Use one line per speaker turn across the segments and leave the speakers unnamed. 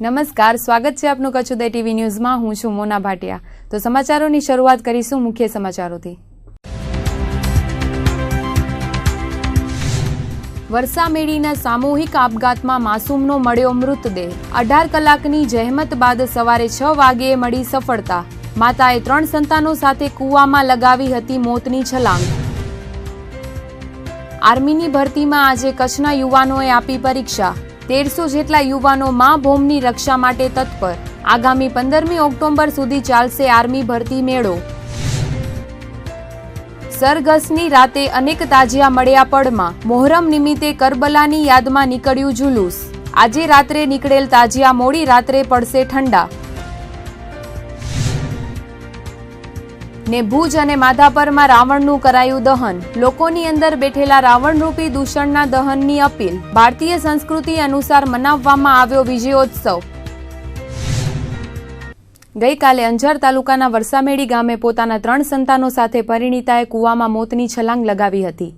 નમસ્કાર, સ્વાગત છે આપનું કચ્છ ઉદય ટીવી ન્યૂઝમાં. હું છું મોના ભાટિયા. તો સમાચારોની શરૂઆત કરીશું મુખ્ય સમાચારોથી. વરસામેડીના સામૂહિક આપઘાતમાં માસૂમનો મળ્યો મૃતદેહ. અઢાર કલાકની જહેમત બાદ સવારે છ વાગ્યે મળી સફળતા. માતાએ ત્રણ સંતાનો સાથે કૂવામાં લગાવી હતી મોતની છલાંગ. આર્મીની ભરતીમાં આજે કચ્છના યુવાનોએ આપી પરીક્ષા. તેરસો જેટલા યુવાનો મા ભૂમની રક્ષા માટે તત્પર. આગામી પંદરમી ઓક્ટોબર સુધી ચાલશે આર્મી ભરતી મેળો. સરઘસની રાતે અનેક તાજિયા મળ્યા પડમાં મોહરમ નિમિત્તે કરબલાની યાદમાં નીકળ્યું જુલુસ. આજે રાત્રે નીકળેલ તાજિયા મોડી રાત્રે પડશે ઠંડા. ને ભુજ અને માધાપરમાં રાવણનું કરાયું દહન. લોકોની અંદર બેઠેલા રાવણરૂપી દૂષણના દહનની અપીલ. ભારતીય સંસ્કૃતિ અનુસાર મનાવવામાં આવ્યો વિજયોત્સવ. ગઈકાલે અંજાર તાલુકાના વરસામેડી ગામે પોતાના ત્રણ સંતાનો સાથે પરિણીતાએ કૂવામાં મોતની છલાંગ લગાવી હતી.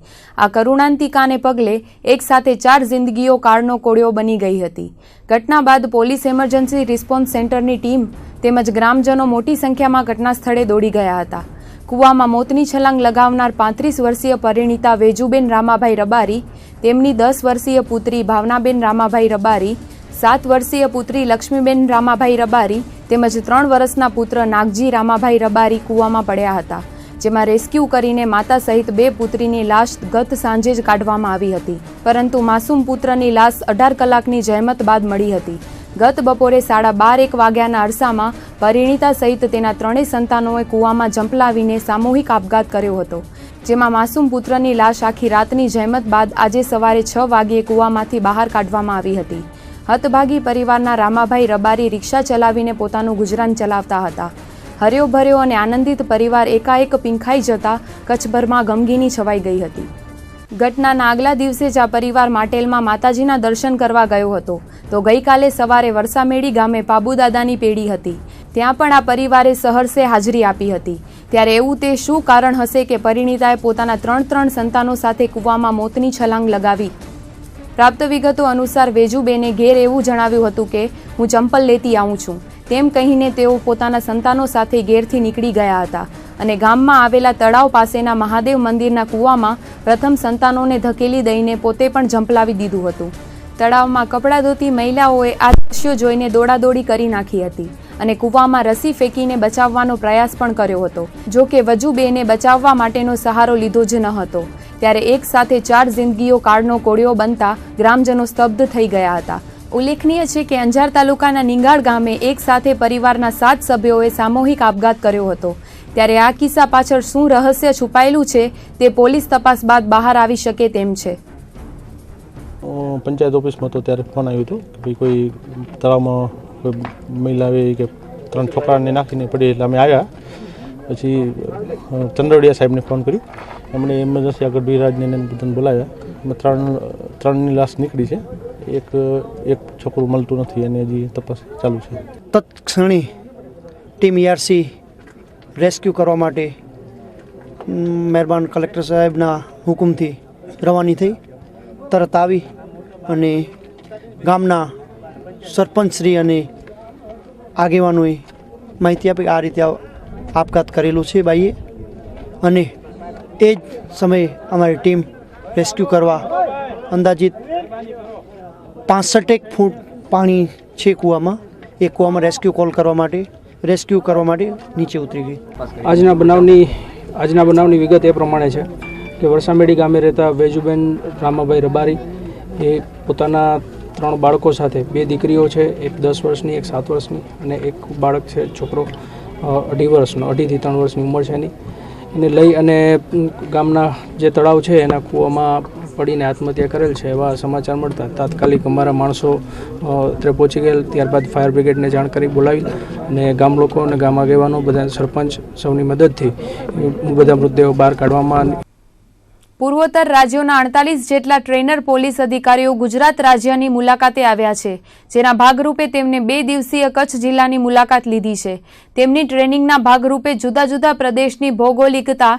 આ કરુણાંતિકાને પગલે એક સાથે ચાર જિંદગીઓ કાળનો કોળિયો બની ગઈ હતી. ઘટના બાદ પોલીસ એમરજન્સી રિસ્પોન્સ સેન્ટરની ટીમ તેમજ ગ્રામજનો મોટી સંખ્યામાં ઘટના સ્થળે દોડી ગયા હતા. કૂવામાં મોતની છલાંગ લગાવનાર પાંત્રીસ વર્ષીય પરિણીતા વેજુબેન રામાભાઈ રબારી, તેમની દસ વર્ષીય પુત્રી ભાવનાબેન રામાભાઈ રબારી, સાત વર્ષીય પુત્રી લક્ષ્મીબેન રામાભાઈ રબારી તેમજ ત્રણ વર્ષના પુત્ર નાગજી રામાભાઈ રબારી કૂવામાં પડ્યા હતા, જેમાં રેસ્ક્યુ કરીને માતા સહિત બે પુત્રીની લાશ ગત સાંજે જ કાઢવામાં આવી હતી. પરંતુ માસૂમ પુત્રની લાશ અઢાર કલાકની જહેમત બાદ મળી હતી. ગત બપોરે સાડા બાર એક વાગ્યાના અરસામાં પરિણીતા સહિત તેના ત્રણેય સંતાનોએ કૂવામાં ઝંપલાવીને સામૂહિક આપઘાત કર્યો હતો, જેમાં માસૂમ પુત્રની લાશ આખી રાતની જહેમત બાદ આજે સવારે છ વાગ્યે કૂવામાંથી બહાર કાઢવામાં આવી હતી. હતભાગી પરિવારના રામાભાઈ રબારી રિક્ષા ચલાવીને પોતાનું ગુજરાન ચલાવતા હતા. હર્યો ભર્યો અને આનંદિત પરિવાર એકાએક પીંખાઈ જતા કચ્છભરમાં ગમગીની છવાઈ ગઈ હતી. ઘટનાના આગલા દિવસે જ આ પરિવાર માટેલમાં માતાજીના દર્શન કરવા ગયો હતો. તો ગઈકાલે સવારે વરસામેડી ગામે પાબુદાદાની પેઢી હતી. ત્યાં પણ આ પરિવારે સહર્ષે હાજરી આપી હતી. ત્યારે એવું તે શું કારણ હશે કે પરિણીતાએ પોતાના ત્રણ ત્રણ સંતાનો સાથે કૂવામાં મોતની છલાંગ લગાવી પ્રાપ્ત વિગતો અનુસાર વેજુબેને ઘેર એવું જણાવ્યું હતું કે, હું ચંપલ લેતી આવું છું. તેમ કહીને તેઓ પોતાના સંતાનો સાથે ઘેરથી નીકળી ગયા હતા અને ગામમાં આવેલા તળાવ પાસેના મહાદેવ મંદિરના કૂવામાં પ્રથમ સંતાનોને ધકેલી દઈને પોતે પણ ઝંપલાવી દીધું હતું. તળાવમાં કપડાં ધોતી મહિલાઓએ આ દ્રશ્યો જોઈને દોડાદોડી કરી નાખી હતી અને કૂવામાં રસી ફેંકીને બચાવવાનો પ્રયાસ પણ કર્યો હતો જો કે વજુબેને બચાવવા માટેનો સહારો લીધો જ ન હતો. ત્યારે એક સાથે ચાર જિંદગીઓ કાળનો કોળિયો બનતા ગ્રામજનો સ્તબ્ધ થઈ ગયા હતા. ઉલ્લેખનીય છે કે અંજાર તાલુકાના નિંગાળ ગામે એક સાથે પરિવારના સાત સભ્યોએ સામૂહિક આપઘાત કર્યો હતો. ત્યારે આ કિસ્સા પાછળ શું રહસ્ય છુપાયેલું છે તે પોલીસ તપાસ બાદ બહાર આવી શકે તેમ છે.
પંચાયત ઓફિસમાં તો ત્યારે ફોન આવ્યો હતો કે કોઈ તળાવમાં કોઈ મહિલા આવી કે ત્રણ છોકરાને નાખીને પડી એટલે અમે આવ્યા. પછી ચંદ્રડિયા સાહેબને ફોન કર્યો. એમણે એમરજન્સી આગળ બિરાજને એને બધાને બોલાવ્યા ત્રણ, ત્રણની લાશ નીકળી છે. એક એક છોકરું મળતું નથી અને હજી તપાસ ચાલુ છે.
તત્ક્ષણે ટીમ ઈઆરસી રેસ્ક્યુ કરવા માટે મહેરબાન કલેક્ટર સાહેબના હુકમથી રવાની થઈ, તરત આવી અને ગામના સરપંચશ્રી અને આગેવાનોએ માહિતી આપી. આ રીતે આપઘાત કરેલું છે બાઈએ. અને એ જ સમયે અમારી ટીમ રેસ્ક્યુ કરવા અંદાજિત પાસઠેક ફૂટ પાણી છે કૂવામાં. એ કૂવામાં રેસ્ક્યુ કોલ કરવા માટે, રેસ્ક્યુ કરવા માટે નીચે ઉતરી ગઈ.
આજના બનાવની આજના બનાવની વિગત એ પ્રમાણે છે કે વરસામેડી ગામે રહેતા વેજુબેન રામાભાઈ રબારી એ પોતાના ત્રણ બાળકો સાથે બે દીકરીઓ છે, એક દસ વર્ષની, એક સાત વર્ષની અને એક બાળક છે, છોકરો અઢી વર્ષનો અઢીથી ત્રણ વર્ષની ઉંમર છે એની. એને લઈ અને ગામના જે તળાવ છે એના કૂવામાં પડીને આત્મહત્યા કરેલ છે એવા સમાચાર મળતા. તાત્કાલિક અમારા માણસો અ, ત્યાં પહોંચી ગયેલ ત્યારબાદ ફાયર બ્રિગેડને જાણ કરી બોલાવી અને ગામ લોકો અને ગામ આગેવાનો બધા સરપંચ સૌની મદદથી બધા મૃતદેહો બહાર કાઢવામાં
પૂર્વોત્તર રાજ્યોના અડતાલીસ જેટલા ટ્રેનર પોલીસ અધિકારીઓ ગુજરાત રાજ્યની મુલાકાતે આવ્યા છે, જેના ભાગરૂપે તેમને બે દિવસીય કચ્છ જિલ્લાની મુલાકાત લીધી છે. તેમની ટ્રેનિંગના ભાગરૂપે જુદા જુદા પ્રદેશની ભૌગોલિકતા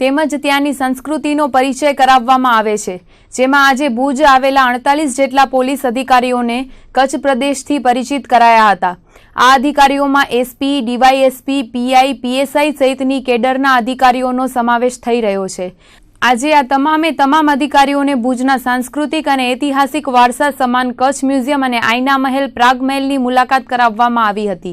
તેમજ ત્યાંની સંસ્કૃતિનો પરિચય કરાવવામાં આવે છે. જેમાં આજે ભુજ આવેલા અડતાલીસ જેટલા પોલીસ અધિકારીઓને કચ્છ પ્રદેશથી પરિચિત કરાયા હતા. આ અધિકારીઓમાં એસપી, ડીવાયએસપી, પીઆઈ, પીએસઆઈ સહિતની કેડરના અધિકારીઓનો સમાવેશ થઈ રહ્યો છે. આજે આ તમામે તમામ અધિકારીઓને ભુજના સાંસ્કૃતિક અને ઐતિહાસિક વારસા સમાન કચ્છ મ્યુઝિયમ અને આઈના મહેલ પ્રાગ મહેલની મુલાકાત કરાવવામાં આવી હતી.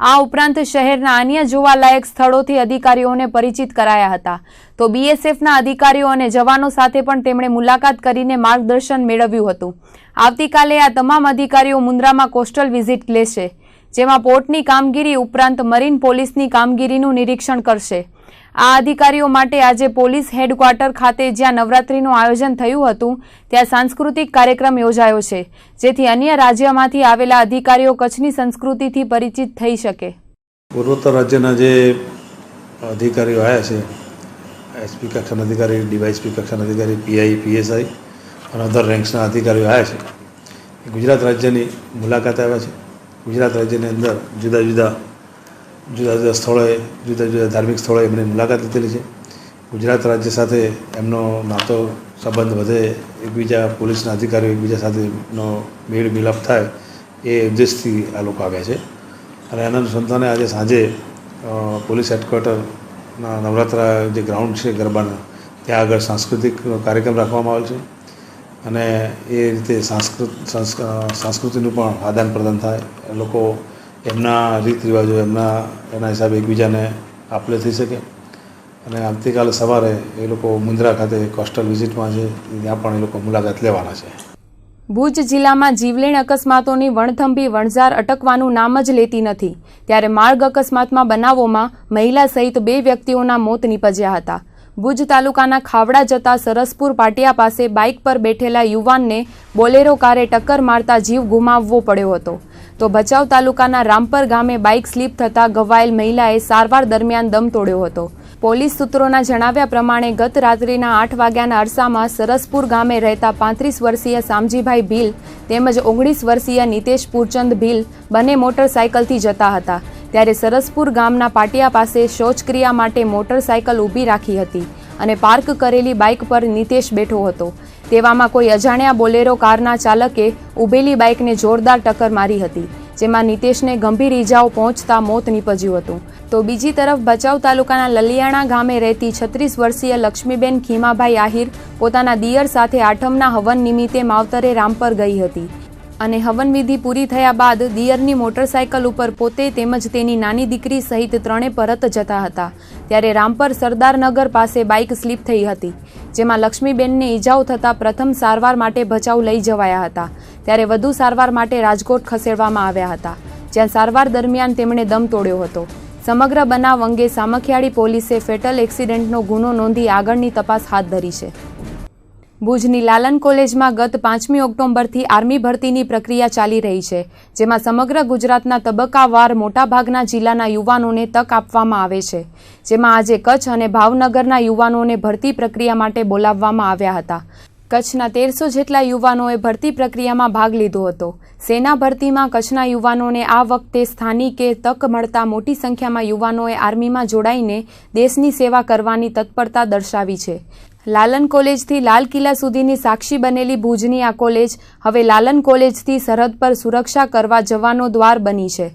આ ઉપરાંત શહેરના અન્ય જોવાલાયક સ્થળોથી અધિકારીઓને પરિચિત કરાયા હતા. તો બીએસએફના અધિકારીઓ અને જવાનો સાથે પણ તેમણે મુલાકાત કરીને માર્ગદર્શન મેળવ્યું હતું. આવતીકાલે આ તમામ અધિકારીઓ મુન્દ્રામાં કોસ્ટલ વિઝિટ લેશે, જેમાં પોર્ટની કામગીરી ઉપરાંત મરીન પોલીસની કામગીરીનું નિરીક્ષણ કરશે. આ અધિકારીઓ માટે આજે પોલીસ હેડક્વાર્ટર ખાતે જ્યાં નવરાત્રીનું આયોજન થયું હતું, ત્યાં સાંસ્કૃતિક કાર્યક્રમ યોજાયો છે, જેથી અન્ય રાજ્યમાંથી આવેલા અધિકારીઓ કચ્છની સંસ્કૃતિથી પરિચિત થઈ શકે.
પૂર્વોત્તર રાજ્યના જે અધિકારીઓ આવ્યા છે એસપી કક્ષાના અધિકારી ડીવાયસપી કક્ષાના અધિકારી પીઆઈ પીએસઆઈ અને અધર રેન્ક્સના અધિકારીઓ આવ્યા છે. ગુજરાત રાજ્યની મુલાકાત આવ્યા છે. ગુજરાત રાજ્યની અંદર જુદા જુદા જુદા જુદા સ્થળોએ જુદા જુદા ધાર્મિક સ્થળોએ એમની મુલાકાત લીધેલી છે. ગુજરાત રાજ્ય સાથે એમનો નાતો સંબંધ વધે એકબીજા પોલીસના અધિકારીઓ એકબીજા સાથેનો મેળ મિલાપ થાય એ ઉદ્દેશથી આ લોકો આવ્યા છે. અને એના અનુસંધાને આજે સાંજે પોલીસ હેડક્વાર્ટરના નવરાત્રા જે ગ્રાઉન્ડ છે ગરબાના ત્યાં આગળ સાંસ્કૃતિક કાર્યક્રમ રાખવામાં આવેલ છે. અને એ રીતે સાંસ્કૃત સંસ્ક- અ, સંસ્કૃતિનું પણ આદાન પ્રદાન થાય. લોકો એમના રીત રિવાજો એમના, એના હિસાબે એકબીજાને આપલે થઈ શકે. અને આવતીકાલે સવારે એ લોકો મુન્દ્રા ખાતે કોસ્ટલ વિઝિટમાં છે, ત્યાં પણ એ લોકો મુલાકાત લેવાના છે.
ભુજ જિલ્લામાં જીવલેણ અકસ્માતોની વણથંભી વણઝાર અટકવાનું નામ જ લેતી નથી. ત્યારે માર્ગ અકસ્માતમાં બનાવોમાં મહિલા સહિત બે વ્યક્તિઓના મોત નીપજ્યા હતા. ભુજ તાલુકાના ખાવડા જતા સરસપુર પાટિયા પાસે બાઇક પર બેઠેલા યુવાનને બોલેરો કારે ટક્કર મારતા જીવ ગુમાવવો પડ્યો હતો. તો ભચાઉ તાલુકાના રામપર ગામે બાઇક સ્લીપ થતા ઘવાયેલ મહિલાએ સારવાર દરમિયાન દમ તોડ્યો હતો. પોલીસ સૂત્રોના જણાવ્યા પ્રમાણે ગત રાત્રિના આઠ વાગ્યાના અરસામાં સરસપુર ગામે રહેતા પાંત્રીસ વર્ષીય સામજીભાઈ ભીલ તેમજ ઓગણીસ વર્ષીય નિતેશ પૂરચંદ ભીલ બંને મોટરસાયકલથી જતા હતા. ત્યારે સરસપુર ગામના પાટિયા પાસે શૌચક્રિયા માટે મોટરસાયકલ ઊભી રાખી હતી અને પાર્ક કરેલી બાઇક પર નિતેશ બેઠો હતો. તેવામાં કોઈ અજાણ્યા બોલેરો કારના ચાલકે ઊભેલી બાઇકને જોરદાર ટક્કર મારી હતી, જેમાં નિતેશને ગંભીર ઈજાઓ પહોંચતા મોત નીપજ્યું હતું. તો બીજી તરફ ભચાઉ તાલુકાના લલિયાણા ગામે રહેતી છત્રીસ વર્ષીય લક્ષ્મીબેન ખીમાભાઈ આહિર પોતાના દિયર સાથે આઠમના હવન નિમિત્તે માવતરે રામપર ગઈ હતી અને હવનવિધિ પૂરી થયા બાદ દિયરની મોટરસાયકલ ઉપર પોતે તેમજ તેની નાની દીકરી સહિત ત્રણે પરત જતા હતા. ત્યારે રામપર સરદારનગર પાસે બાઇક સ્લીપ થઈ હતી. જેમાં લક્ષ્મીબેનને ઈજાઓ થતાં પ્રથમ સારવાર માટે ભચાઉ લઈ જવાયા હતા. ત્યારે વધુ સારવાર માટે રાજકોટ ખસેડવામાં આવ્યા હતા. જ્યાં સારવાર દરમિયાન તેમણે દમ તોડ્યો હતો. સમગ્ર બનાવ અંગે સામખિયાળી પોલીસે ફેટલ એક્સિડન્ટનો ગુનો નોંધી આગળની તપાસ હાથ ધરી છે. ભુજની લાલન કોલેજમાં ગત પાંચમી ઓક્ટોબરથી આર્મી ભરતીની પ્રક્રિયા ચાલી રહી છે, જેમાં સમગ્ર ગુજરાતના તબક્કાવાર મોટાભાગના જિલ્લાના યુવાનોને તક આપવામાં આવે છે, જેમાં આજે કચ્છ અને ભાવનગરના યુવાનોને ભરતી પ્રક્રિયા માટે બોલાવવામાં આવ્યા હતા. કચ્છના તેરસો જેટલા યુવાનોએ ભરતી પ્રક્રિયામાં ભાગ લીધો હતો. સેના ભરતીમાં કચ્છના યુવાનોને આ વખતે સ્થાનિકે તક મળતા મોટી સંખ્યામાં યુવાનોએ આર્મીમાં જોડાઈને દેશની સેવા કરવાની તત્પરતા દર્શાવી છે. લાલન કોલેજથી લાલ કિલ્લા સુધીની સાક્ષી બનેલી ભુજની આ કોલેજ હવે લાલન કોલેજથી સરહદ પર સુરક્ષા કરવા જવાનો દ્વાર બની છે.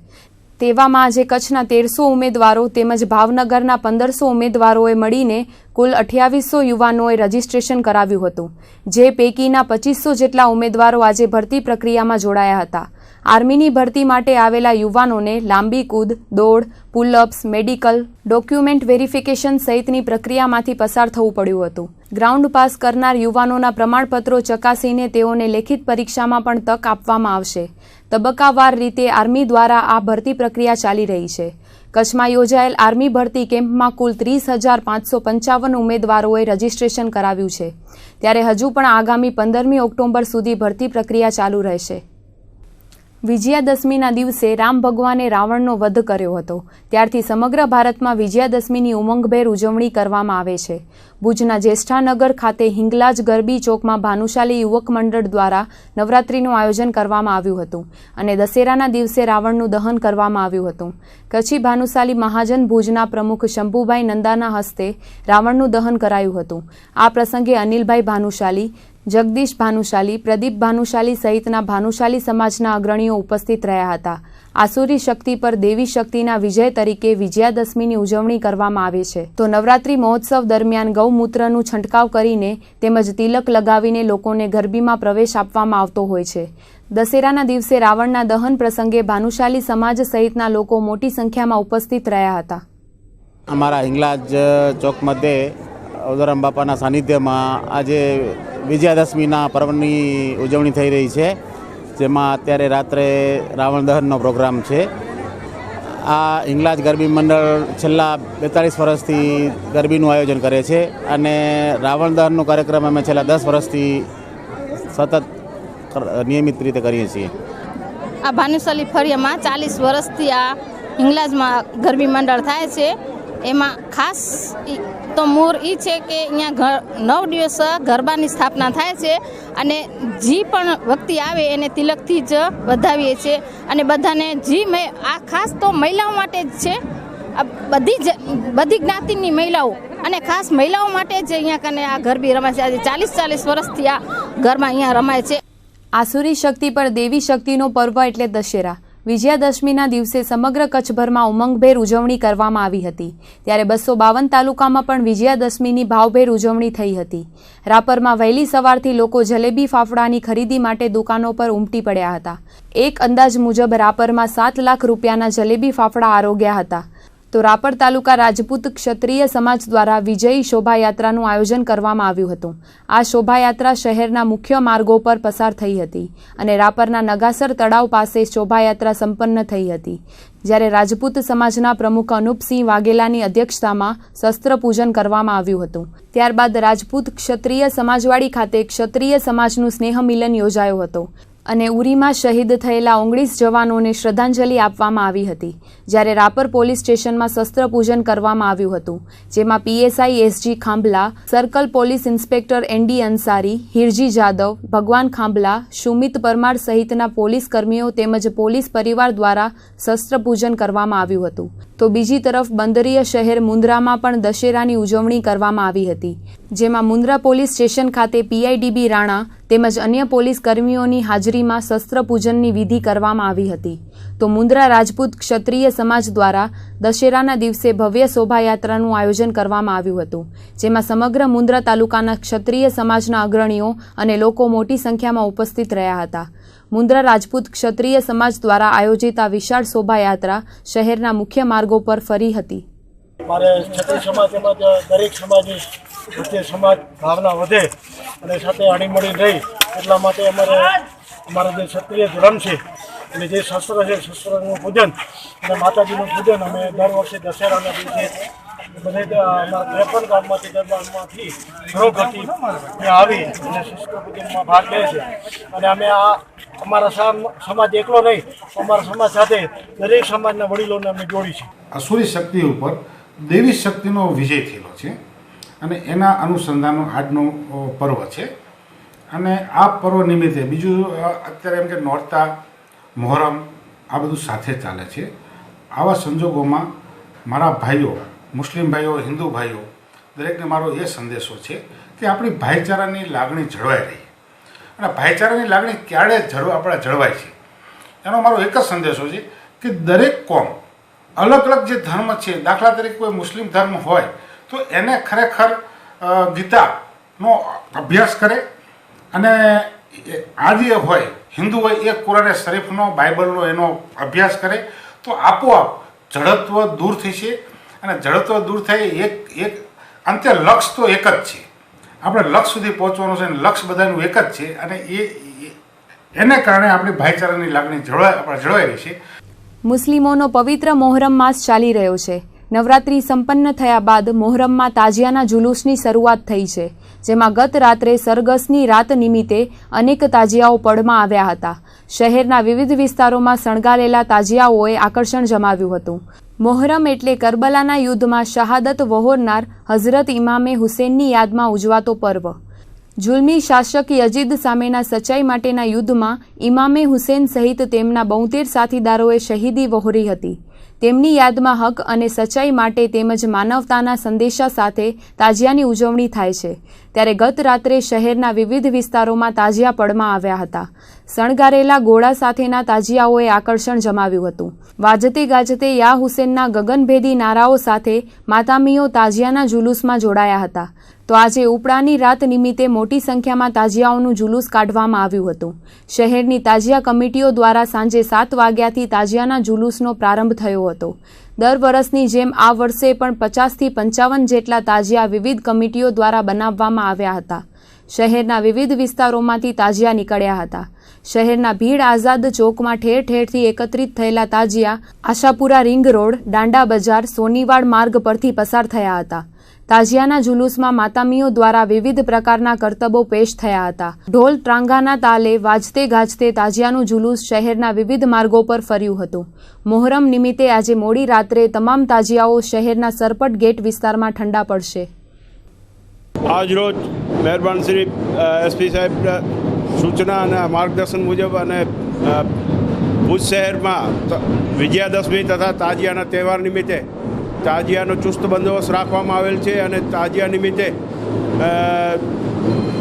તેવામાં આજે કચ્છના તેરસો ઉમેદવારો તેમજ ભાવનગરના પંદરસો ઉમેદવારોએ મળીને કુલ અઠ્યાવીસો યુવાનોએ રજીસ્ટ્રેશન કરાવ્યું હતું. જે પૈકીના પચીસો જેટલા ઉમેદવારો આજે ભરતી પ્રક્રિયામાં જોડાયા હતા. આર્મીની ભરતી માટે આવેલા યુવાનોને લાંબી કૂદ, દોડ, પુલઅપ્સ, મેડિકલ, ડોક્યુમેન્ટ વેરિફિકેશન સહિતની પ્રક્રિયામાંથી પસાર થવું પડ્યું હતું. ગ્રાઉન્ડ પાસ કરનાર યુવાનોના પ્રમાણપત્રો ચકાસીને તેઓને લેખિત પરીક્ષામાં પણ તક આપવામાં આવશે. તબક્કાવાર રીતે આર્મી દ્વારા આ ભરતી પ્રક્રિયા ચાલી રહી છે. કચ્છમાં યોજાયેલ આર્મી ભરતી કેમ્પમાં કુલ ત્રીસ હજાર પાંચસો પંચાવન ઉમેદવારોએ રજીસ્ટ્રેશન કરાવ્યું છે. ત્યારે હજુ પણ આગામી પંદરમી ઓક્ટોબર સુધી ભરતી પ્રક્રિયા ચાલુ રહેશે. વિજયાદશમીના દિવસે રામ ભગવાને રાવણનો વધ કર્યો હતો. ત્યારથી સમગ્ર ભારતમાં વિજયાદશમીની ઉમંગભેર ઉજવણી કરવામાં આવે છે. ભુજના જ્યેષ્ઠાનગર ખાતે હિંગલાજ ગરબી ચોકમાં ભાનુશાલી યુવક મંડળ દ્વારા નવરાત્રિનું આયોજન કરવામાં આવ્યું હતું અને દશેરાના દિવસે રાવણનું દહન કરવામાં આવ્યું હતું. કચ્છી ભાનુશાલી મહાજન ભુજના પ્રમુખ શંભુભાઈ નંદાના હસ્તે રાવણનું દહન કરાયું હતું. આ પ્રસંગે અનિલભાઈ ભાનુશાલી જગદીશ ભાનુશાલી, પ્રદીપ ભાનુશાલી સહિતના ભાનુશાલી સમાજના અગ્રણીઓ ઉપસ્થિત રહ્યા હતા. આસુરી શક્તિ પર દેવી શક્તિના વિજય તરીકે વિજયાદશમીની ઉજવણી કરવામાં આવે છે. તો નવરાત્રી મહોત્સવ દરમિયાન ગૌમૂત્રનું છંટકાવ કરીને તેમજ તિલક લગાવીને લોકોને ગરબીમાં પ્રવેશ આપવામાં આવતો હોય છે. દશેરાના દિવસે રાવણના દહન પ્રસંગે ભાનુશાલી સમાજ સહિતના લોકો મોટી સંખ્યામાં ઉપસ્થિત રહ્યા હતા.
અમારા હિંગલાજ ચોક મધ્યે અવધારામ બાપાના સાનિધ્યમાં આજે વિજયાદશમીના પર્વની ઉજવણી થઈ રહી છે, જેમાં અત્યારે રાત્રે રાવણ દહનનો પ્રોગ્રામ છે. આ હિંગલાજ ગરબી મંડળ છેલ્લા બેતાળીસ વર્ષથી ગરબીનું આયોજન કરે છે અને રાવણ દહનનો કાર્યક્રમ અમે છેલ્લા દસ વર્ષથી સતત નિયમિત રીતે કરીએ છીએ.
આ ભાનુશાલી ફળિયામાં ચાલીસ વર્ષથી આ હિંગલાજમાં ગરબી મંડળ થાય છે. એમાં ખાસ તો મૂળ એ છે કે અહીંયા ઘર, નવ દિવસ ગરબાની સ્થાપના થાય છે અને જે પણ વ્યક્તિ આવે એને તિલકથી જ વધાવીએ છીએ. અને બધાને જી આ ખાસ તો મહિલાઓ માટે જ છે. બધી જ, બધી જ્ઞાતિની મહિલાઓ અને ખાસ મહિલાઓ માટે જ અહીંયા કને આ ગરબી રમાય છે. આજે ચાલીસ ચાલીસ વર્ષથી આ ગરબા અહીંયા રમાય છે.
આસુરી શક્તિ પર દેવી શક્તિનો પર્વ એટલે દશેરા. વિજયાદશમીના દિવસે સમગ્ર કચ્છભરમાં ઉમંગભેર ઉજવણી કરવામાં આવી હતી. ત્યારે બસો બાવન તાલુકામાં પણ વિજયાદશમીની ભાવભેર ઉજવણી થઈ હતી. રાપરમાં વહેલી સવારથી લોકો જલેબી ફાફડાની ખરીદી માટે દુકાનો પર ઉમટી પડ્યા હતા. એક અંદાજ મુજબ રાપરમાં સાત લાખ રૂપિયાના જલેબી ફાફડા આરોગ્યા હતા. તો રાપર તાલુકા રાજપૂત ક્ષત્રિય સમાજ દ્વારા વિજયી શોભાયાત્રાનું આયોજન કરવામાં આવ્યું હતું. આ શોભાયાત્રા શહેરના મુખ્ય માર્ગો પર પસાર થઈ હતી અને રાપરના નગાસર તળાવ પાસે શોભાયાત્રા સંપન્ન થઈ હતી. જ્યારે રાજપૂત સમાજના પ્રમુખ અનુપસિંહ વાઘેલાની અધ્યક્ષતામાં શસ્ત્ર પૂજન કરવામાં આવ્યું હતું. ત્યારબાદ રાજપૂત ક્ષત્રિય સમાજવાડી ખાતે ક્ષત્રિય સમાજનું સ્નેહ મિલન યોજાયો હતો. અને ઉરીમાં શહીદ થયેલા ઓગણીસ જવાનોને શ્રદ્ધાંજલિ આપવામાં આવી હતી, જ્યારે રાપર પોલીસ સ્ટેશનમાં શસ્ત્ર પૂજન કરવામાં આવ્યું હતું, જેમાં PSI SG Khambhala, circle police inspector ND Ansari, Hirji Jadav, Bhagwan Khambhala, Sumit Parmar સહિતના પોલીસ કર્મીઓ તેમજ પોલીસ પરિવાર દ્વારા શસ્ત્ર પૂજન કરવામાં આવ્યું હતું. તો બીજી તરફ બંદરીય શહેર મુન્દ્રામાં પણ દશેરાની ઉજવણી કરવામાં આવી હતી, જેમાં મુન્દ્રા પોલીસ સ્ટેશન ખાતે પીઆઈડીબી રાણા તેમજ અન્ય પોલીસ કર્મીઓની હાજરીમાં શસ્ત્ર પૂજનની વિધિ કરવામાં આવી હતી. તો મુન્દ્રા રાજપૂત ક્ષત્રિય સમાજ દ્વારા દશેરાના દિવસે ભવ્ય શોભાયાત્રાનું આયોજન કરવામાં આવ્યું હતું, જેમાં સમગ્ર મુન્દ્રા તાલુકાના ક્ષત્રિય સમાજના અગ્રણીઓ અને લોકો મોટી સંખ્યામાં ઉપસ્થિત રહ્યા હતા. મુન્દ્રા રાજપૂત ક્ષત્રિય સમાજ દ્વારા આયોજિત આ વિશાળ શોભાયાત્રા શહેરના મુખ્ય માર્ગો પર ફરી હતી.
અને જે શસ્ત્ર છે, શસ્ત્રનું પૂજન અને માતાજીનું પૂજન અમે દર વર્ષે દશેરાના દિવસે બધે ત્રેપન ગામમાંથી દરબારમાંથી ઘણો ઘટી આવી અને શસ્ત્ર ભાગ લે છે. અને અમે આ અમારા સમાજ એકલો નહીં, અમારા સમાજ સાથે દરેક સમાજના વડીલોને અમે જોડી છે.
અસુરી શક્તિ ઉપર દેવી શક્તિનો વિજય થયેલો છે અને એના અનુસંધાનનો આજનો પર્વ છે. અને આ પર્વ નિમિત્તે બીજું અત્યારે એમ કે નોરતા, મોહરમ આ બધું સાથે ચાલે છે. આવા સંજોગોમાં મારા ભાઈઓ મુસ્લિમ ભાઈઓ, હિન્દુ ભાઈઓ, દરેકને મારો એ સંદેશો છે કે આપણી ભાઈચારાની લાગણી જળવાઈ રહી. અને ભાઈચારાની લાગણી ક્યારે જળવા આપણે જળવાય છે? એનો મારો એક જ સંદેશો છે કે દરેક કોમ, અલગ અલગ જે ધર્મ છે, દાખલા તરીકે કોઈ મુસ્લિમ ધર્મ હોય, તો એને ખરેખર ગીતાનો અભ્યાસ કરે અને આ હોય, હિન્દુ હોય, એ કુરાને શરીફનો, બાઇબલનો એનો અભ્યાસ કરે, તો આપોઆપ જડત્વ દૂર થશે અને જડત્વ દૂર થાય એક એક, અંતે લક્ષ તો એક જ છે. આપણે લક્ષ સુધી પહોંચવાનું છે અને લક્ષ બધાનું એક જ છે. અને એ એને કારણે આપણી ભાઈચારાની લાગણી જળવાય જળવાઈ છે.
મુસ્લિમોનો પવિત્ર મોહરમ માસ ચાલી રહ્યો છે. નવરાત્રી સંપન્ન થયા બાદ મોહરમમાં તાજિયાના જુલુસની શરૂઆત થઈ છે, જેમાં ગત રાત્રે સરગસની રાત નિમિત્તે અનેક તાજિયાઓ પડમાં આવ્યા હતા. શહેરના વિવિધ વિસ્તારોમાં શણગારેલા તાજિયાઓએ આકર્ષણ જમાવ્યું હતું. મોહરમ એટલે કરબલાના યુદ્ધમાં શહાદત વહોરનાર હઝરત ઇમામે હુસેનની યાદમાં ઉજવાતો પર્વ. જુલ્મી શાસક યજીદ સામેના સચ્ચાઈ માટેના યુદ્ધમાં ઇમામે હુસેન સહિત તેમના બોતેર સાથીદારોએ શહીદી વહોરી હતી. તેમની યાદમાં હક અને સચ્ચાઈ માટે તેમજ માનવતાના સંદેશા સાથે તાજિયાની ઉજવણી થાય છે. ત્યારે ગત રાત્રે શહેરના વિવિધ વિસ્તારોમાં તાજિયા પડમાં આવ્યા હતા. શણગારેલા ગોળા સાથેના તાજિયાઓએ આકર્ષણ જમાવ્યું હતું. વાજતે ગાજતે યા હુસેનના ગગનભેદી નારાઓ સાથે માતામીઓ તાજિયાના જુલુસમાં જોડાયા હતા. તો આજે ઉપડાની રાત નિમિત્તે મોટી સંખ્યામાં તાજિયાઓનું જુલુસ કાઢવામાં આવ્યું હતું. શહેરની તાજિયા કમિટીઓ દ્વારા સાંજે સાત વાગ્યાથી તાજિયાના જુલુસનો પ્રારંભ થયો હતો. દર વર્ષની જેમ આ વર્ષે પણ પચાસથી પંચાવન જેટલા તાજિયા વિવિધ કમિટીઓ દ્વારા બનાવવામાં આવ્યા હતા. શહેરના વિવિધ વિસ્તારોમાંથી તાજિયા નીકળ્યા હતા. શહેરના ભીડ આઝાદ ચોકમાં ઠેર ઠેરથી એકત્રિત થયેલા તાજિયા, આશાપુરા રિંગ રોડ, દાંડા બજાર, સોનીવાડ માર્ગ પરથી પસાર થયા હતા. તાજિયાના જુલુસમાં માતામીઓ દ્વારા વિવિધ પ્રકારના કરતબો પેશ થયા હતા. ઢોલ ત્રાંગાના તાલે વાજતે ગાજતે તાજિયાનું જુલુસ શહેરના વિવિધ માર્ગો પર ફર્યું હતું. મોહરમ નિમિત્તે આજે મોડી રાત્રે તમામ તાજિયાઓ શહેરના સરપટ ગેટ વિસ્તારમાં ઠંડા પડશે.
આજ રોજ મહેરબાન શ્રી એસપી સાહેબના સૂચના અને માર્ગદર્શન મુજબ અને ભુજ શહેરમાં વિજયાદશમી તથા તાજિયાના તહેવાર નિમિત્તે તાજિયાનો ચુસ્ત બંદોબસ્ત રાખવામાં આવેલ છે અને તાજિયા નિમિત્તે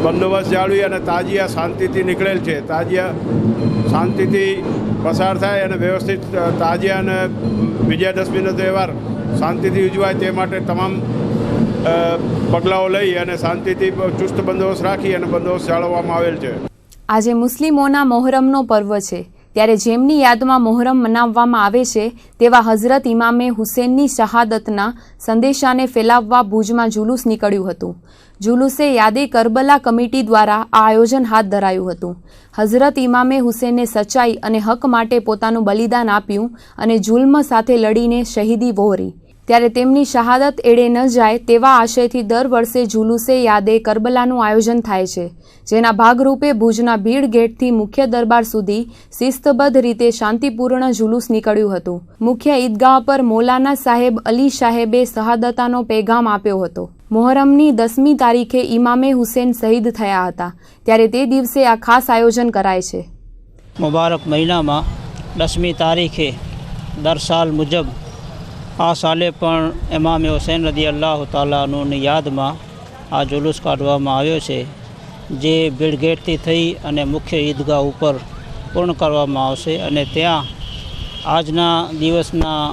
બંદોબસ્ત જાળવી અને તાજિયા શાંતિથી નીકળેલ છે. તાજિયા શાંતિથી પસાર થાય અને વ્યવસ્થિત તાજિયા અને વિજયાદશમીનો તહેવાર શાંતિથી ઉજવાય તે માટે તમામ પગલાઓ લઈ અને શાંતિથી ચુસ્ત બંદોબસ્ત રાખી અને બંદોબસ્ત જાળવવામાં આવેલ છે.
આજે મુસ્લિમોના મોહરમનો પર્વ છે. ત્યારે જેમની યાદમાં મોહરમ મનાવવામાં આવે છે, તેવા હઝરત ઇમામે હુસેનની શહાદતના સંદેશાને ફેલાવવા ભુજમાં જુલુસ નીકળ્યું હતું. જુલુસે યાદે કરબલા કમિટી દ્વારા આ આયોજન હાથ ધરાયું હતું. હઝરત ઇમામે હુસેને સચ્ચાઈ અને હક માટે પોતાનું બલિદાન આપ્યું અને જુલ્મ સાથે લડીને શહીદી વહોરી. ત્યારે તેમની શહાદત એડે ન જાય તેવા આશયથી દર વર્ષે જુલુસે યાદે કરબલાનું આયોજન થાય છે, જેના ભાગરૂપે ભુજના ભીડ ગેટથી મુખ્ય દરબાર સુધી શિસ્તબદ્ધ રીતે શાંતિપૂર્ણ જુલુસ નીકળ્યું હતું. મુખ્ય ઈદગાહ પર મૌલાના સાહેબ અલી સાહેબે શહાદતાનો પેગામ આપ્યો હતો. મોહરમની દસમી તારીખે ઇમામે હુસેન શહીદ થયા હતા, ત્યારે તે દિવસે આ ખાસ આયોજન કરાય છે.
મુબારક મહિનામાં દસમી તારીખે દર સાલ મુજબ આ સાલે પણ ઇમામ હુસૈન રદી અલ્લાહ તાલાનુની યાદમાં આ જુલુસ કાઢવામાં આવ્યો છે, જે ભીડગેટથી થઈ અને મુખ્ય ઈદગાહ ઉપર પૂર્ણ કરવામાં આવશે અને ત્યાં આજના દિવસના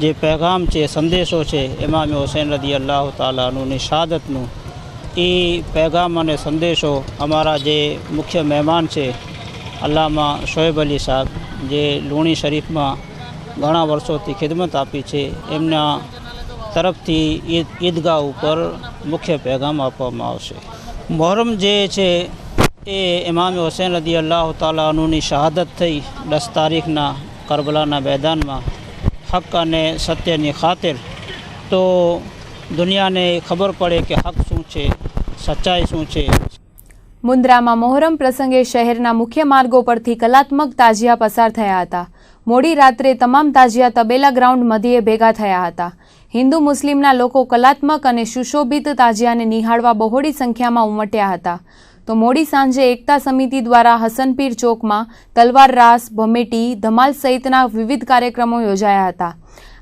જે પેગામ છે, સંદેશો છે, ઇમામ હુસૈન રદી અલ્લાહ તાલાનુની શહાદતનું, એ પેગામ અને સંદેશો અમારા જે મુખ્ય મહેમાન છે અલ્લામા શોએબ અલી સાહેબ, જે લુણી શરીફમાં ઘણા વર્ષોથી ખિદમત આપી છે. એમના તરફથી ઈદ, ઈદગાહ ઉપર મુખ્ય પેગામ આપવામાં આવશે. મોહરમ જે છે એ ઇમામ હુસૈન રદી અલ્લાહ તાલાનુની શહાદત થઈ દસ તારીખના કરબલાના મેદાનમાં હક અને સત્યની ખાતર. તો દુનિયાને ખબર પડે કે હક શું છે, સચ્ચાઈ શું છે.
મુન્દ્રામાં મોહરમ પ્રસંગે શહેરના મુખ્ય માર્ગો પરથી કલાત્મક તાજિયા પસાર થયા હતા. મોડી રાત્રે તમામ તાજિયા તબેલા ગ્રાઉન્ડ મધ્યે ભેગા થયા હતા. હિન્દુ મુસ્લિમના લોકો કલાત્મક અને સુશોભિત તાજિયાને નિહાળવા બહોળી સંખ્યામાં ઉમટ્યા હતા. તો મોડી સાંજે એકતા સમિતિ દ્વારા હસનપીર ચોકમાં તલવાર રાસ ભમેટી ધમાલ સહિતના વિવિધ કાર્યક્રમો યોજાયા હતા.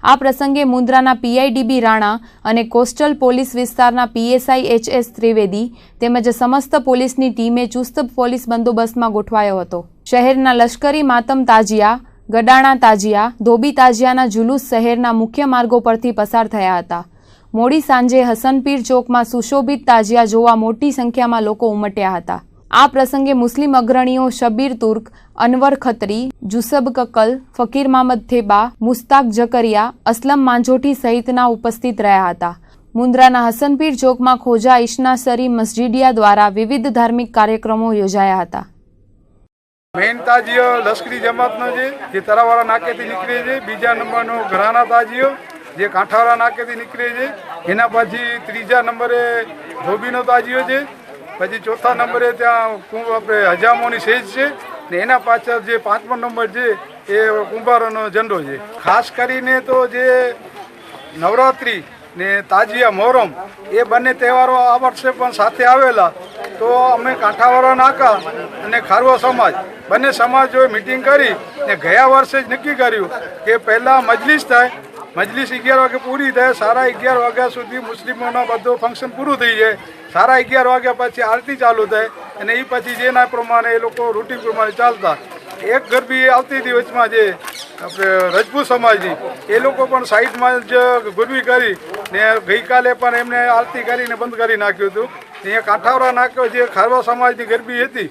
આ પ્રસંગે મુન્દ્રાના પીઆઈડીબી રાણા અને કોસ્ટલ પોલીસ વિસ્તારના પીએસઆઈ એચ એસ ત્રિવેદી તેમજ સમસ્ત પોલીસની ટીમે ચુસ્ત પોલીસ બંદોબસ્તમાં ગોઠવાયો હતો. શહેરના લશ્કરી માતમ તાજિયા ગડાણા તાજિયા, ધોબી તાજિયાના જુલુસ શહેરના મુખ્ય માર્ગો પરથી પસાર થયા હતા. મોડી સાંજે હસનપીર ચોકમાં સુશોભિત તાજિયા જોવા મોટી સંખ્યામાં લોકો ઉમટ્યા હતા. આ પ્રસંગે મુસ્લિમ અગ્રણીઓ શબીર તુર્ક, અનવર ખત્રી, જુસબ કકલ, ફકીર મામદ થેબા, મુસ્તાક જકરિયા અસલમ માંજોઠી સહિતના ઉપસ્થિત રહ્યા હતા. મુન્દ્રાના હસનપીર ચોકમાં ખોજા ઇશનાસરી મસ્જિડિયા દ્વારા વિવિધ ધાર્મિક કાર્યક્રમો યોજાયા હતા.
મેઇન તાજીઓ લશ્કરી જમાતનો છે જે તરાવાળા નાકેથી નીકળે છે, બીજા નંબરનો ઘરાના તાજીઓ જે કાંઠાવાળા નાકેથી નીકળે છે, એના પછી ત્રીજા નંબરે ધોબીનો તાજીઓ છે, પછી ચોથા નંબરે ત્યાં આપણે હજામોની સેજ છે, ને એના પાછળ જે પાંચમો નંબર છે, એ કુંભારોનો ઝંડો છે. ખાસ કરીને તો જે નવરાત્રિ ને તાજિયા મોહરમ, એ બંને તહેવારો આ વર્ષે પણ સાથે આવેલા. તો અમે કાંઠાવાળા નાકા અને ખારવા સમાજ, બંને સમાજોએ મિટિંગ કરી ને ગયા વર્ષે જ નક્કી કર્યું કે પહેલાં મજલિસ થાય, મજલિસ અગિયાર વાગે પૂરી થાય, સારા અગિયાર વાગ્યા સુધી મુસ્લિમોના બધું ફંક્શન પૂરું થઈ જાય. સારા અગિયાર વાગ્યા પછી આરતી ચાલુ થાય અને એ પછી જેના પ્રમાણે એ લોકો રૂટીન પ્રમાણે ચાલતા. એક ગરબી આવતી હતી વચમાં જે આપણે રજપૂત સમાજની, એ લોકો પણ સાઈડમાં જ ગરબી કરી ને ગઈકાલે પણ એમને આરતી કરીને બંધ કરી નાખ્યું હતું. અહીંયા કાંઠાવરા નાખ્યો જે ખારવા સમાજની ગરબી હતી,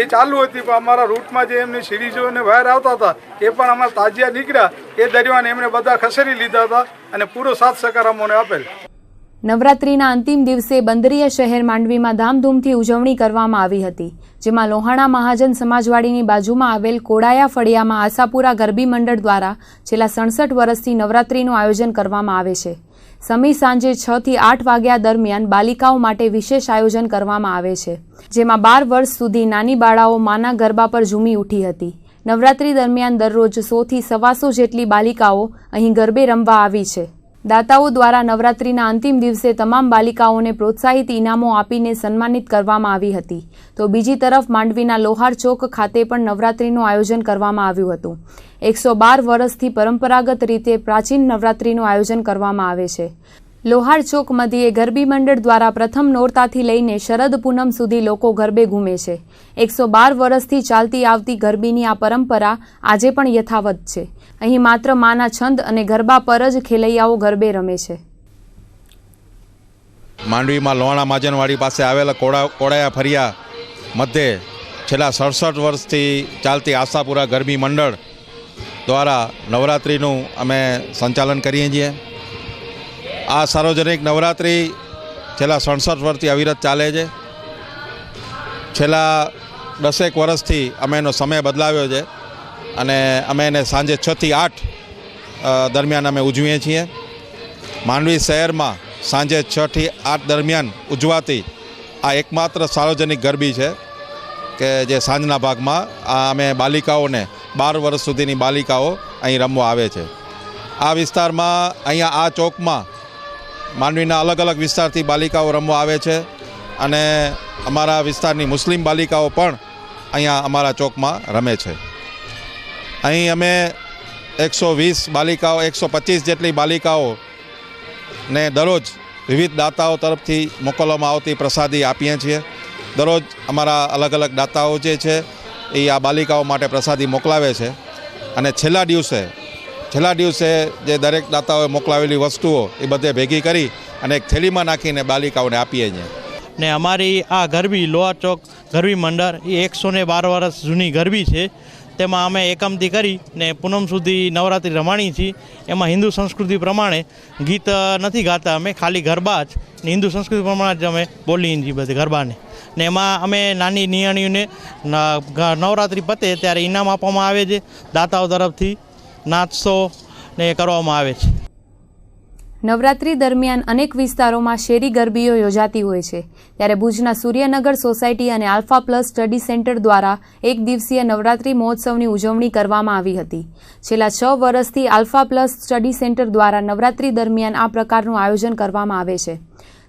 એ ચાલુ હતી, પણ અમારા રૂટમાં જે એમની સિરીઝો અને બહાર આવતા હતા, એ પણ અમારા તાજિયા નીકળ્યા. એ દરમિયાન એમણે બધા ખસેડી લીધા હતા અને પૂરો સાથ સહકાર અમોને આપેલ.
નવરાત્રીના અંતિમ દિવસે બંદરીય શહેર માંડવીમાં ધામધૂમથી ઉજવણી કરવામાં આવી હતી, જેમાં લોહાણા મહાજન સમાજવાડીની બાજુમાં આવેલ કોડાયા ફળિયામાં આશાપુરા ગરબી મંડળ દ્વારા છેલ્લા સડસઠ વર્ષથી નવરાત્રીનું આયોજન કરવામાં આવે છે. સમી સાંજે છ થી આઠ વાગ્યા દરમિયાન બાલિકાઓ માટે વિશેષ આયોજન કરવામાં આવે છે, જેમાં બાર વર્ષ સુધી નાની બાળાઓ માના ગરબા પર ઝૂમી ઉઠી હતી. નવરાત્રી દરમિયાન દરરોજ સોથી સવાસો જેટલી બાલિકાઓ અહીં ગરબે રમવા આવી છે. દાતાઓ દ્વારા નવરાત્રીના અંતિમ દિવસે તમામ બાલિકાઓને પ્રોત્સાહિત ઇનામો આપીને સન્માનિત કરવામાં આવી હતી. તો બીજી તરફ માંડવીના લોહાર ચોક ખાતે પણ નવરાત્રીનું આયોજન કરવામાં આવ્યું હતું. એકસો બાર વર્ષથી પરંપરાગત રીતે પ્રાચીન નવરાત્રીનું આયોજન કરવામાં આવે છે. લોહાર ચોક મધ્યે ગરબી મંડળ દ્વારા પ્રથમ નોરતાથી લઈને શરદ પૂનમ સુધી લોકો ગરબે ઘૂમે છે. એકસો બાર વર્ષથી ચાલતી આવતી ગરબીની આ પરંપરા આજે પણ યથાવત છે. અહીં માત્ર માના છંદ અને ગરબા પર જ ખેલૈયાઓ ગરબે રમે છે.
માંડવીમાં લોણા માજનવાડી પાસે આવેલા કોડા કોડાયા ફરિયા મધ્યે છેલ્લા સડસઠ વર્ષથી ચાલતી આશાપુરા ગરબી મંડળ દ્વારા નવરાત્રિનું અમે સંચાલન કરીએ છીએ. આ સાર્વજનિક નવરાત્રિ છેલ્લા સડસઠ વર્ષથી અવિરત ચાલે છે. છેલ્લા દસેક વર્ષથી અમે એનો સમય બદલાવ્યો છે અને અમે એને સાંજે છથી આઠ દરમિયાન અમે ઉજવીએ છીએ. માંડવી શહેરમાં સાંજે છથી આઠ દરમિયાન ઉજવાતી આ એકમાત્ર સાર્વજનિક ગરબી છે કે જે સાંજના ભાગમાં આ અમે બાલિકાઓને બાર વર્ષ સુધીની બાલિકાઓ અહીં રમવા આવે છે. આ વિસ્તારમાં અહીંયા આ ચોકમાં માંડવીના અલગ અલગ વિસ્તારથી બાલિકાઓ રમવા આવે છે અને અમારા વિસ્તારની મુસ્લિમ બાલિકાઓ પણ અહીંયા અમારા ચોકમાં રમે છે. અહીં અમે એકસો વીસ બાલિકાઓ, એકસો પચીસ જેટલી બાલિકાઓ ને દરરોજ વિવિધ દાતાઓ તરફથી મોકલવામાં આવતી પ્રસાદી આપીએ છીએ. દરરોજ અમારા અલગ અલગ દાતાઓ જે છે એ આ બાલિકાઓ માટે પ્રસાદી મોકલાવે છે. અને છેલ્લા દિવસે છેલ્લા દિવસે જે દરેક દાતાઓએ મોકલાવેલી વસ્તુઓ એ બધે ભેગી કરી અને એક થેલીમાં નાખીને બાલિકાઓને આપીએ છીએ.
ને અમારી આ ગરબી લોહા ચોક ગરબી મંડળ એ એકસો ને બાર વર્ષ જૂની ગરબી છે. તેમાં અમે એકમથી કરી ને પૂનમ સુધી નવરાત્રિ રમાણી છીએ. એમાં હિન્દુ સંસ્કૃતિ પ્રમાણે ગીત નથી ગાતા અમે, ખાલી ગરબા જ. ને હિન્દુ સંસ્કૃતિ પ્રમાણે જ અમે બોલીએ છીએ બધી ગરબાને. ને એમાં અમે નાની નિયાણીઓને નવરાત્રિ પતે ત્યારે ઇનામ આપવામાં આવે છે દાતાઓ તરફથી. નાચતો ને કરવામાં આવે છે.
નવરાત્રી દરમિયાન અનેક વિસ્તારોમાં શેરી ગરબીઓ યોજાતી હોય છે. ત્યારે ભુજના સૂર્યનગર સોસાયટી અને આલ્ફા પ્લસ સ્ટડી સેન્ટર દ્વારા એક દિવસીય નવરાત્રી મહોત્સવની ઉજવણી કરવામાં આવી હતી. છેલ્લા છ વર્ષથી આલ્ફા પ્લસ સ્ટડી સેન્ટર દ્વારા નવરાત્રી દરમિયાન આ પ્રકારનું આયોજન કરવામાં આવે છે.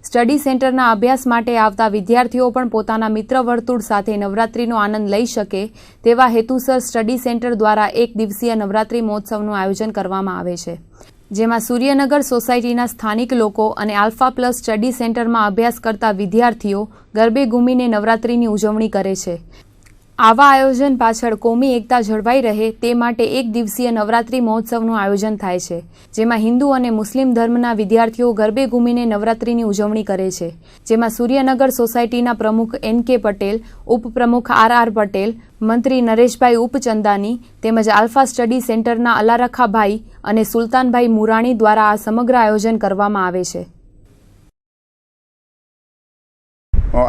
સ્ટડી સેન્ટરના અભ્યાસ માટે આવતા વિદ્યાર્થીઓ પણ પોતાના મિત્ર વર્તુળ સાથે નવરાત્રીનો આનંદ લઈ શકે તેવા હેતુસર સ્ટડી સેન્ટર દ્વારા એક દિવસીય નવરાત્રી મહોત્સવનું આયોજન કરવામાં આવે છે. જેમાં સૂર્યનગર સોસાયટીના સ્થાનિક લોકો અને આલ્ફા પ્લસ સ્ટડી સેન્ટરમાં અભ્યાસ કરતા વિદ્યાર્થીઓ ગરબે ઘૂમીને નવરાત્રીની ઉજવણી કરે છે. આવા આયોજન પાછળ કોમી એકતા જળવાઈ રહે તે માટે એક દિવસીય નવરાત્રી મહોત્સવનું આયોજન થાય છે, જેમાં હિન્દુ અને મુસ્લિમ ધર્મના વિદ્યાર્થીઓ ગરબે ઘૂમીને નવરાત્રીની ઉજવણી કરે છે. જેમાં સૂર્યનગર સોસાયટીના પ્રમુખ એન કે પટેલ, ઉપપ્રમુખ આર આર પટેલ, મંત્રી નરેશભાઈ ઉપચંદાની તેમજ આલ્ફા સ્ટડી સેન્ટરના અલારખાભાઈ અને સુલતાનભાઈ મુરાણી દ્વારા આ સમગ્ર આયોજન કરવામાં આવે છે.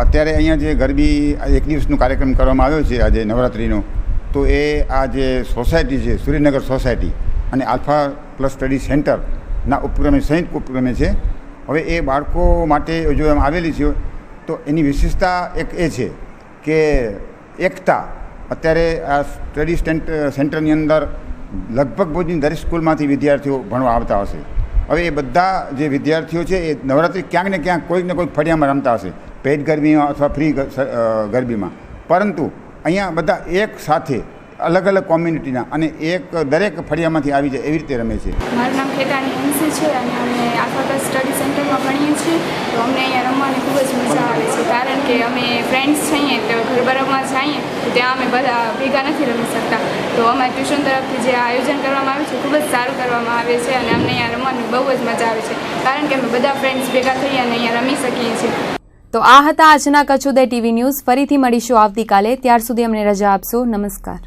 અત્યારે અહીંયા જે ગરબી એક દિવસનો કાર્યક્રમ કરવામાં આવ્યો છે, આજે નવરાત્રિનો, તો એ આ જે સોસાયટી છે સૂર્યનગર સોસાયટી, અને આલ્ફા પ્લસ સ્ટડી સેન્ટરના ઉપક્રમે સંયુક્ત ઉપક્રમે છે. હવે એ બાળકો માટે યોજવામાં આવેલી છે, તો એની વિશેષતા એક એ છે કે એકતા, અત્યારે આ સ્ટડી સેન્ટરની અંદર લગભગ ભુજની દરેક સ્કૂલમાંથી વિદ્યાર્થીઓ ભણવા આવતા હશે. હવે એ બધા જે વિદ્યાર્થીઓ છે, એ નવરાત્રિ ક્યાંક ને ક્યાંક કોઈક ને કોઈક ફળિયામાં રમતા હશે. પેઇડ ગરબીમાં અથવા ફ્રી ગરબીમાં. પરંતુ અહીંયા બધા એક સાથે અલગ અલગ કોમ્યુનિટીના અને એક દરેક ફળિયામાંથી આવી જાય એવી રીતે રમે છે.
મારું નામ ખેતાની હંસી છે અને અમે આફાકા સ્ટડી સેન્ટરમાં ભણીએ છીએ. તો અમને અહીંયા રમવાની ખૂબ જ મજા આવે છે. કારણ કે અમે ફ્રેન્ડ્સ છીએ તો ઘર રમવા જઈએ તો ત્યાં અમે બધા ભેગા નથી રમી શકતા. તો અમારા ટ્યુશન તરફથી જે આયોજન કરવામાં આવ્યું છે ખૂબ જ સારું કરવામાં આવે છે અને અમને અહીંયા રમવાની બહુ જ મજા આવે છે. કારણ કે અમે બધા ફ્રેન્ડ્સ ભેગા થઈ અને અહીંયા રમી શકીએ છીએ.
તો આ હતા આજના કચ્છ ઉદય ટીવી ન્યૂઝ. ફરીથી મળીશું આવતીકાલે. ત્યાર સુધી અમને રજા આપશો. નમસ્કાર.